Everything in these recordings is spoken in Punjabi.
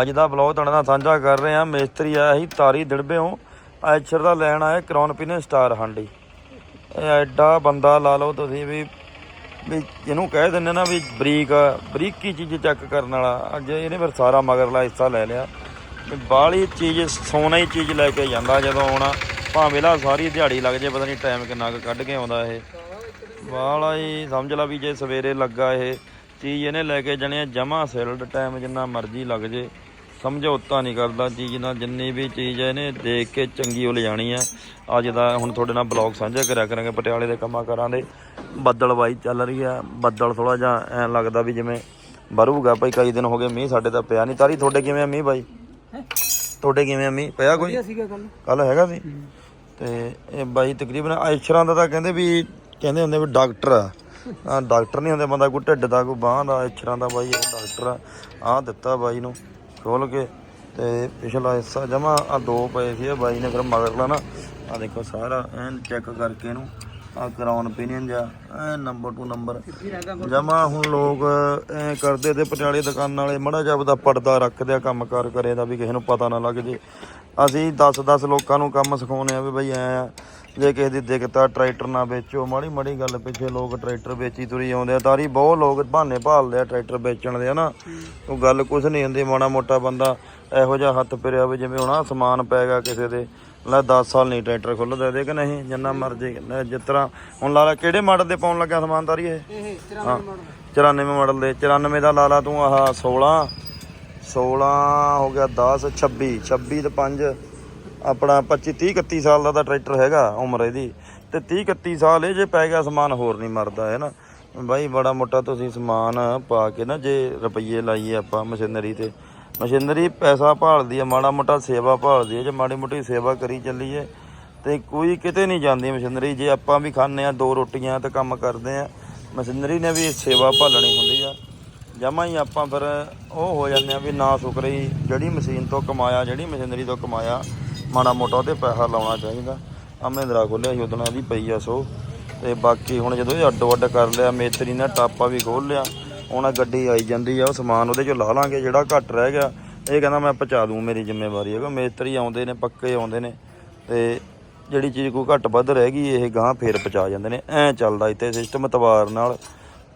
ਅੱਜ ਦਾ ਬਲੌਗ ਤੁਹਾਡੇ ਨਾਲ ਸਾਂਝਾ ਕਰ ਰਹੇ ਹਾਂ। ਮੇਸਤਰੀ ਆਇਆ ਸੀ, ਤਾਰੀ ਦਿੜਬਿਓਂ ਐਚਰ ਦਾ ਲੈਣ ਆਇਆ ਕਰਾਉਨ ਪੀਨੇ ਸਟਾਰ ਹਾਂਡੀ। ਇਹ ਐਡਾ ਬੰਦਾ ਲਾ ਲਓ ਤੁਸੀਂ ਵੀ ਵੀ ਇਹਨੂੰ ਕਹਿ ਦਿੰਦੇ ਨਾ ਵੀ ਬਰੀਕ, ਬਰੀਕੀ ਚੀਜ਼ ਚੈੱਕ ਕਰਨ ਵਾਲਾ। ਅੱਜ ਇਹਨੇ ਫਿਰ ਸਾਰਾ ਮਗਰਲਾ ਹਿੱਸਾ ਲੈ ਲਿਆ। ਵੀ ਬਾਹਲੀ ਚੀਜ਼, ਸੋਨਾ ਹੀ ਚੀਜ਼ ਲੈ ਕੇ ਜਾਂਦਾ ਜਦੋਂ ਆਉਣਾ। ਭਾਵੇਂ ਲਾ ਸਾਰੀ ਦਿਹਾੜੀ ਲੱਗ ਜੇ ਪਤਾ ਨਹੀਂ ਟਾਈਮ ਕਿੰਨਾ ਕੁ ਕੱਢ ਕੇ ਆਉਂਦਾ ਇਹ। ਵਾਲਾ ਹੀ ਸਮਝ ਲਾ ਵੀ ਜੇ ਸਵੇਰੇ ਲੱਗਾ ਇਹ। ਚੀਜ਼ ਇਹਨੇ ਲੈ ਕੇ ਜਾਣੀ ਜਮਾ ਸੈਲਡ ਟਾਈਮ ਜਿੰਨਾ ਮਰਜ਼ੀ ਲੱਗ ਜੇ। ਸਮਝੌਤਾ ਨਹੀਂ ਕਰਦਾ ਚੀਜ਼ ਨਾਲ ਜਿੰਨੀ ਵੀ ਚੀਜ਼ ਹੈ ਇਹਨੇ ਦੇਖ ਕੇ ਚੰਗੀ ਉਹ ਲਿਜਾਣੀ ਆ। ਅੱਜ ਦਾ ਹੁਣ ਤੁਹਾਡੇ ਨਾਲ ਬਲੌਗ ਸਾਂਝਾ ਕਰਿਆ ਕਰਾਂਗੇ ਪਟਿਆਲੇ ਦੇ ਕੰਮਾਂ ਕਾਰਾਂ ਦੇ। ਬੱਦਲਵਾਈ ਚੱਲ ਰਹੀ ਆ ਬੱਦਲ ਥੋੜਾ ਜਿਹਾ ਐਂ ਲੱਗਦਾ ਵੀ ਜਿਵੇਂ ਬਰੂਗਾ ਭਾਈ ਕਈ ਦਿਨ ਹੋ ਗਏ ਮੀਂਹ ਸਾਡੇ ਤਾਂ ਪਿਆ ਨਹੀਂ ਤਾਰੀ ਤੁਹਾਡੇ ਕਿਵੇਂ ਆ ਮੀਂਹ ਬਾਈ? ਤੁਹਾਡੇ ਕਿਵੇਂ ਆ ਮੀਂਹ? ਪਿਆ ਕੋਈ? ਕੱਲ ਹੈਗਾ ਸੀ? ਤੇ ਇਹ ਬਾਈ ਤਕਰੀਬਨ ਆਇਸ਼ਰਾਂ ਦਾ ਤਾਂ ਕਹਿੰਦੇ ਵੀ ਕਹਿੰਦੇ ਹੁੰਦੇ ਵੀ ਡਾਕਟਰ ਆ। ਡਾਕਟਰ ਨਹੀਂ ਹੁੰਦੇ, ਬੰਦਾ ਕੋਈ ਢਿੱਡ ਦਾ, ਕੋਈ ਬਾਂਹ ਦਾ ਆਇਸ਼ਰਾਂ ਦਾ ਬਾਈ, ਇਹ ਡਾਕਟਰ ਆ। ਆ ਦਿੱਤਾ ਬਾਈ ਨੂੰ ਖੋਲ ਕੇ ਤੇ ਪਿਛਲਾ ਹਿੱਸਾ ਜਮਾ ਆ ਦੋ ਪਏ ਸੀ ਬਾਈ ਨੇ ਫਿਰ ਮਗਰਲਾ ਨਾ ਆ ਦੇਖੋ ਸਾਰਾ, ਐਨ ਚੈੱਕ ਕਰਕੇ ਇਹਨੂੰ ਆ ਕਰਾਉਣ opinion ਜਾ ਐ ਨੰਬਰ ਟੂ ਨੰਬਰ ਜਮਾ ਹੁਣ ਲੋਕ ਐ ਕਰਦੇ ਤੇ ਪਟਿਆਲੇ ਦੁਕਾਨਾਂ ਵਾਲੇ ਮੜਾ ਜਿਹਾ ਦਾ ਪਰਦਾ ਰੱਖਦੇ ਆ ਕੰਮਕਾਰ ਕਰੇ ਦਾ ਵੀ ਕਿਸੇ ਨੂੰ ਪਤਾ ਨਾ ਲੱਗ ਜੇ। ਅਸੀਂ 10-10 ਲੋਕਾਂ ਨੂੰ ਕੰਮ ਸਿਖਾਉਨੇ ਆ ਵੀ ਬਈ ਐ ਜੇ ਕਿਸੇ ਦੀ ਦਿੱਕਤ ਆ ਟਰੈਕਟਰ ਨਾ ਵੇਚੋ। ਮਾੜੀ ਮਾੜੀ ਗੱਲ ਪਿੱਛੇ ਲੋਕ ਟਰੈਕਟਰ ਵੇਚੀ ਤੁਰੀ ਆਉਂਦੇ ਆ ਤਾਰੀ ਬਹੁਤ ਲੋਕ ਬਹਾਨੇ ਭਾਲਦੇ ਆ ਟਰੈਕਟਰ ਵੇਚਣ ਦੇ ਹਨਾ? ਉਹ ਗੱਲ ਕੁਝ ਨਹੀਂ ਹੁੰਦੀ ਮਾੜਾ ਮੋਟਾ ਬੰਦਾ ਇਹੋ ਜਿਹਾ ਹੱਥ ਫਿਰਿਆ ਵੀ ਜਿਵੇਂ ਹੁਣ ਸਮਾਨ ਪੈ ਗਿਆ ਕਿਸੇ ਦੇ ਲੈ 10 ਸਾਲ ਨਹੀਂ ਟਰੈਕਟਰ ਖੁੱਲਦਾ ਇਹਦੇ ਕਿ ਨਹੀਂ ਜਿੰਨਾ ਮਰਜ਼ੀ ਜਿਸ ਤਰ੍ਹਾਂ ਹੁਣ ਲਾ ਲਾ ਕਿਹੜੇ ਮਾਡਲ ਦੇ ਪਾਉਣ ਲੱਗਿਆ ਸਮਾਨ ਤਾਰੀ ਇਹ? ਇਹ ਹਾਂ। 94 ਮਾਡਲ। ਦੇ 94 ਦਾ ਲਾ ਲਾ ਤੂੰ ਆਹ 16 16 ਹੋ ਗਿਆ 10 26 26 ਤੇ 5 ਆਪਣਾ 25 30 31 ਸਾਲ ਦਾ ਤਾਂ ਟਰੈਕਟਰ ਹੈਗਾ ਉਮਰ ਇਹਦੀ। ਤੇ 30 31 ਸਾਲ ਇਹ ਜੇ ਪੈ ਗਿਆ, ਸਮਾਨ ਹੋਰ ਨਹੀਂ ਮਰਦਾ, ਹੈ ਨਾ? ਬਾਈ, ਬੜਾ ਮੋਟਾ ਤੁਸੀਂ ਸਮਾਨ ਪਾ ਕੇ ਨਾ ਜੇ ਰੁਪਈਏ ਲਾਈਏ ਆਪਾਂ ਮਸ਼ੀਨਰੀ ਤੇ। ਮਸ਼ੀਨਰੀ ਪੈਸਾ ਭਾਲਦੀ ਹੈ ਮਾੜਾ ਮੋਟਾ ਸੇਵਾ ਭਾਲਦੀ ਹੈ ਜੇ ਮਾੜੀ ਮੋਟੀ ਸੇਵਾ ਕਰੀ ਚੱਲੀਏ, ਤੇ ਕੋਈ ਕਿਤੇ ਨਹੀਂ ਜਾਂਦੀ ਮਸ਼ੀਨਰੀ। ਜੇ ਆਪਾਂ ਵੀ ਖਾਂਦੇ ਆ, ਦੋ ਰੋਟੀਆਂ ਤੇ ਕੰਮ ਕਰਦੇ ਆ, ਮਸ਼ੀਨਰੀ ਨੇ ਵੀ ਸੇਵਾ ਭਾਲਣੀ ਹੁੰਦੀ ਆ। ਜਮਾਂ ਹੀ ਆਪਾਂ ਫਿਰ ਉਹ ਹੋ ਜਾਂਦੇ ਆ ਵੀ ਨਾ ਸ਼ੁਕਰੀ ਜਿਹੜੀ ਮਸ਼ੀਨ ਤੋਂ ਕਮਾਇਆ, ਜਿਹੜੀ ਮਸ਼ੀਨਰੀ ਤੋਂ ਕਮਾਇਆ ਮਾੜਾ ਮੋਟਾ ਉਹਦੇ ਪੈਸਾ ਲਾਉਣਾ ਚਾਹੀਦਾ। ਆ ਮਹਿੰਦਰਾ ਖੋਲਿਆ ਸੀ ਉਦੋਂ ਦੀ ਪਈ ਆ ਸੋ। ਤੇ ਬਾਕੀ ਹੁਣ ਜਦੋਂ ਇਹ ਅੱਡੋ ਅੱਡ ਕਰ ਲਿਆ ਮੇਤਰੀ ਨੇ ਟਾਪਾ ਵੀ ਖੋਲ ਲਿਆ, ਹੁਣ ਗੱਡੀ ਆਈ ਜਾਂਦੀ ਆ, ਉਹ ਸਮਾਨ ਉਹਦੇ ਚੋਂ ਲਾ ਲਾਂਗੇ, ਜਿਹੜਾ ਘੱਟ ਰਹਿ ਗਿਆ। ਇਹ ਕਹਿੰਦਾ ਮੈਂ ਪਹੁੰਚਾ ਦੂੰ ਮੇਰੀ ਜ਼ਿੰਮੇਵਾਰੀ, ਹੈਗਾ। ਮੇਤਰੀ ਆਉਂਦੇ ਨੇ, ਪੱਕੇ ਆਉਂਦੇ ਨੇ। ਤੇ ਜਿਹੜੀ ਚੀਜ਼ ਕੋਈ ਘੱਟ ਵੱਧ ਰਹਿ ਗਈ, ਇਹ ਗਾਂ ਫੇਰ ਪਹੁੰਚਾ ਜਾਂਦੇ ਨੇ। ਐ ਚੱਲਦਾ ਇੱਥੇ ਸਿਸਟਮ ਤਵਾਰ ਨਾਲ।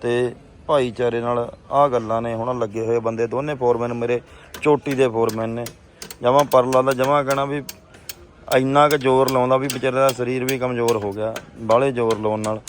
ਤੇ ਭਾਈਚਾਰੇ ਨਾਲ ਆਹ ਗੱਲਾਂ ਨੇ, ਹੁਣ ਲੱਗੇ ਹੋਏ ਬੰਦੇ ਦੋਨੇ ਫੋਰਮੈਨ ਮੇਰੇ, ਚੋਟੀ ਦੇ ਫੋਰਮੈਨ ਨੇ। ਜਮਾਂ ਪਰਲਾ ਦਾ ਜਮਾਂ ਕਹਿਣਾ ਵੀ ਇੰਨਾ ਕੁ ਜ਼ੋਰ ਲਾਉਂਦਾ ਵੀ ਵਿਚਾਰੇ ਦਾ ਸਰੀਰ ਵੀ ਕਮਜ਼ੋਰ ਹੋ ਗਿਆ, ਬਾਹਲੇ ਜ਼ੋਰ ਲਾਉਣ ਨਾਲ।